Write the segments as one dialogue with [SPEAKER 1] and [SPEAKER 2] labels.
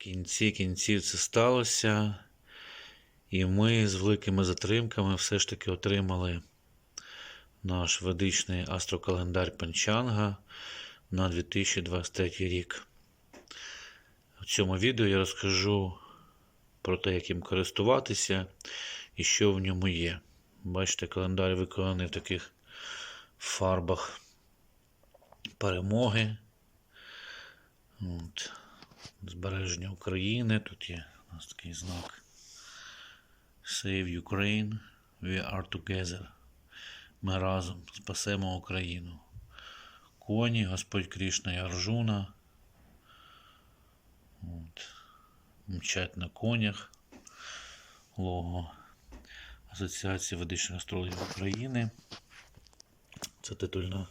[SPEAKER 1] кінці кінців це сталося. І ми з великими затримками все ж таки отримали наш ведичний астрокалендар Панчанга на 2023 рік. В цьому відео я розкажу про те, як їм користуватися і що в ньому є. Бачите, календар виконаний в таких фарбах перемоги. От. Збереження України. Тут є у нас такий знак. Save Ukraine. We are together. Ми разом спасемо Україну. Коні, Господь Крішна і Аржуна. От. Мчать на конях. Лого Асоціації ведичних астрологів України. Це титульна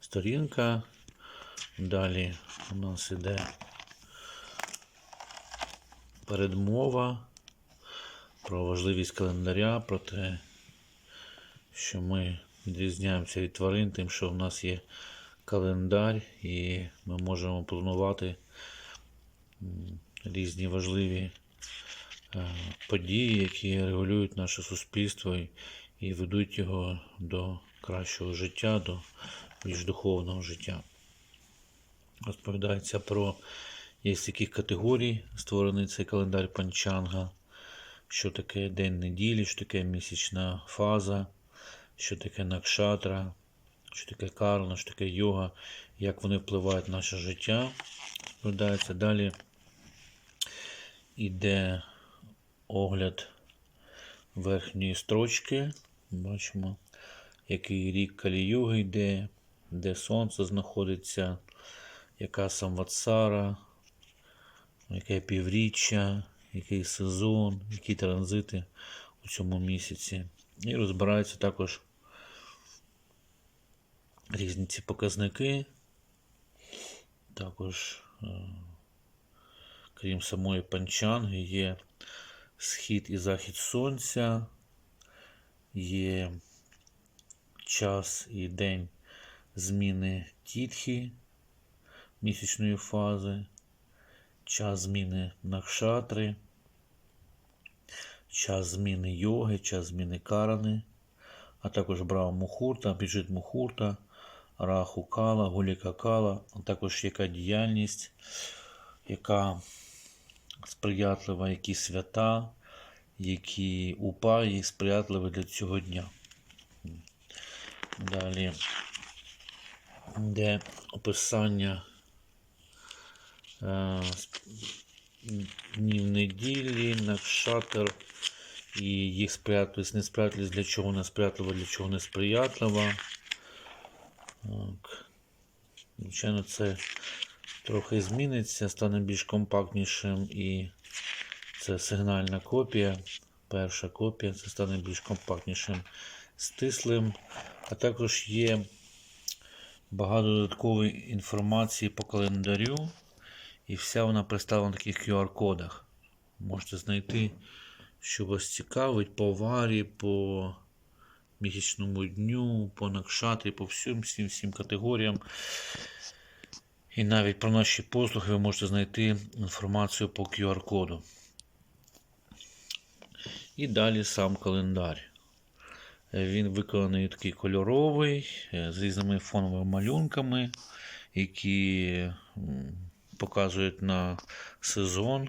[SPEAKER 1] сторінка. Далі у нас іде передмова про важливість календаря, про те, що ми відрізняємося від тварин, тим, що в нас є календар, і ми можемо планувати різні важливі е, події, які регулюють наше суспільство і, і ведуть його до кращого життя, до більш духовного життя. Розповідається про є з яких категорій створений цей календар Панчанга, що таке день неділі, що таке місячна фаза, що таке накшатра, що таке карна, що таке йога, як вони впливають на наше життя. Розповідається далі. Іде огляд верхньої строчки. Бачимо, який рік Калі-юги йде, де сонце знаходиться, яка самватсара, яке півріччя, який сезон, які транзити у цьому місяці. І розбираються також різні ці показники. Також, е, крім самої панчанги, є схід і захід сонця, є час і день зміни тітхи місячної фази, час зміни накшатри, час зміни йоги, час зміни карани, а також брава мухурта, біжит мухурта, раху кала, гуліка кала, а також яка діяльність, яка сприятлива, які свята, які упаї сприятливі для цього дня. Далі йде описання днів неділі, накшатер і їх сприятливість, несприятливість, для чого не сприятливо, для чого не сприятлива. Так. Звичайно, це трохи зміниться, стане більш компактнішим і це сигнальна копія. Перша копія це стане більш компактнішим, стислим. А також є багато додаткової інформації по календарю, і вся вона представлена в таких QR-кодах. Можете знайти, що вас цікавить по варі, по місячному дню, по накшатрі, по всім всім всім категоріям. І навіть про наші послуги ви можете знайти інформацію по QR-коду. І далі сам календар. Він виконаний такий кольоровий, е, з різними фоновими малюнками, які показують на сезон.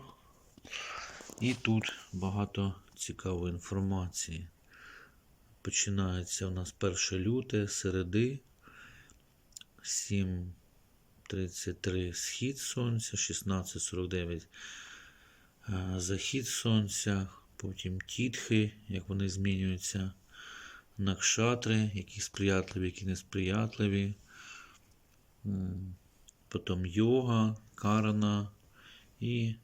[SPEAKER 1] І тут багато цікавої інформації. Починається у нас 1 люте, середи, 7.33 схід сонця, 16.49 е, захід сонця, потім тітхи, як вони змінюються, накшатри, які сприятливі, які несприятливі, потім йога, карана і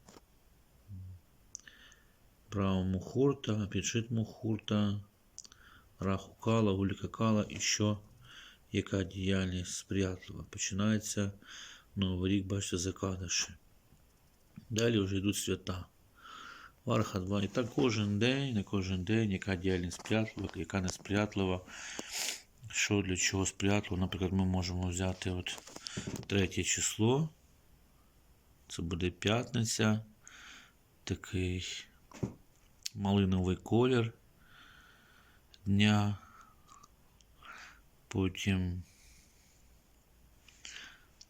[SPEAKER 1] право мухурта, підшит мухурта, раху кала, гуліка кала і що, яка діяльність сприятлива. Починається Новий рік, бачите, закадиші. Далі вже йдуть свята. Варха 2. І так кожен день, на кожен день, яка діяльність сприятлива, яка не сприятлива, що для чого сприятливо. Наприклад, ми можемо взяти от третє число. Це буде п'ятниця. такий малиновий колір дня. Потім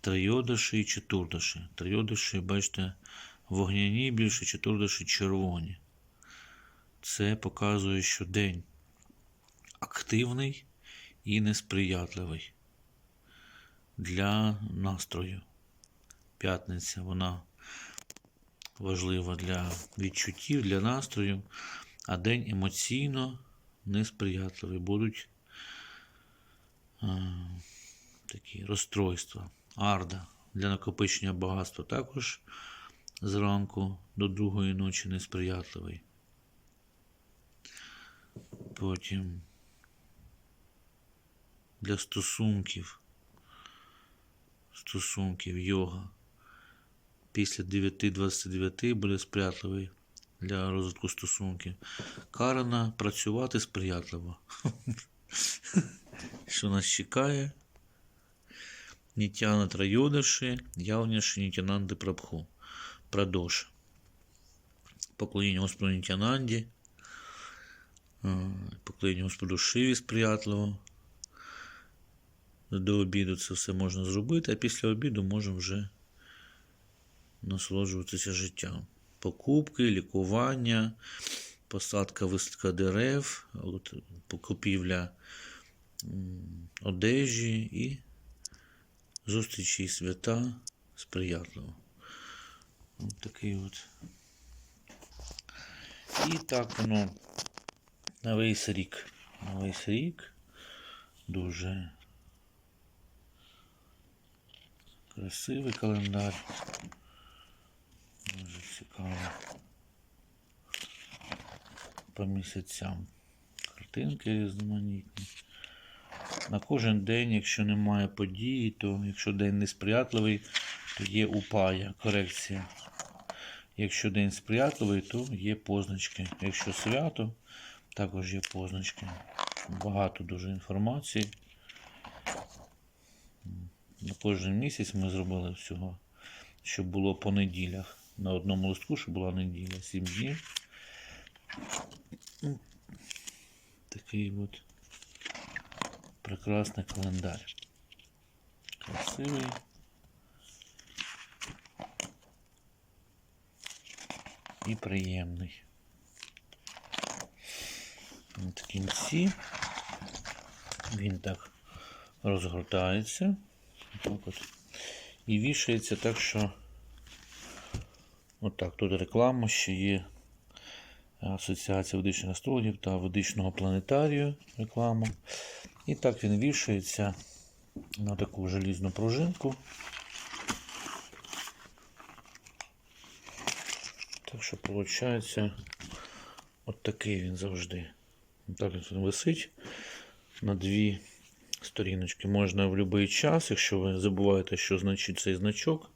[SPEAKER 1] трийодиші і четурдиші. Трийодиші, бачите, вогняні більше, четурдиші червоні. Це показує, що день активний і несприятливий для настрою. П'ятниця вона важлива для відчуттів, для настрою, а день емоційно несприятливий. Будуть а, такі розстройства. Арда для накопичення багатства також зранку до другої ночі несприятливий. Потім для стосунків. Стосунків йога. Після 9.29 буде сприятливий для розвитку стосунків. Карана працювати сприятливо. Що нас чекає? Нітяна Трайодиші, явніше Нітянанди Прабху. Прадош. Поклоніння Господу Нітянанді. Поклоніння Господу Шиві сприятливо. До обіду це все можна зробити, а після обіду можемо вже насолоджуватися життям. Покупки, лікування, посадка висадка дерев, от, покупівля одежі і зустрічі і свята сприятливо. От такий от. І так воно на весь рік. На весь рік дуже красивий календар. Дуже цікаво. По місяцям. Картинки різноманітні. На кожен день, якщо немає події, то якщо день несприятливий, то є упая, корекція. Якщо день сприятливий, то є позначки. Якщо свято, також є позначки. Багато дуже інформації. На кожен місяць ми зробили всього, щоб було по неділях. На одному листку, щоб була неділя, 7 днів. Такий от прекрасний календар. Красивий. І приємний. От в кінці він так розгортається. Так от. І вішається так, що отак, тут реклама ще є Асоціація ведичних астрологів та ведичного планетарію реклама. І так він вішається на таку желізну пружинку. Так що виходить, от такий він завжди. Так він висить на дві сторіночки. Можна в будь-який час, якщо ви забуваєте, що значить цей значок.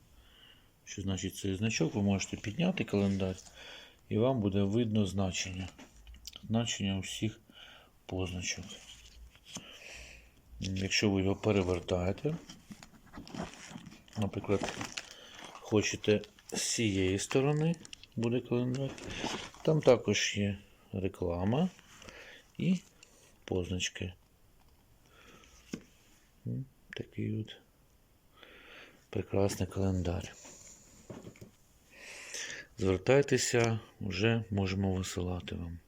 [SPEAKER 1] Що значить цей значок, ви можете підняти календар і вам буде видно значення. Значення усіх позначок. Якщо ви його перевертаєте, наприклад, хочете з цієї сторони буде календар, там також є реклама і позначки. Такий от прекрасний календар. Звертайтеся, вже можемо висилати вам.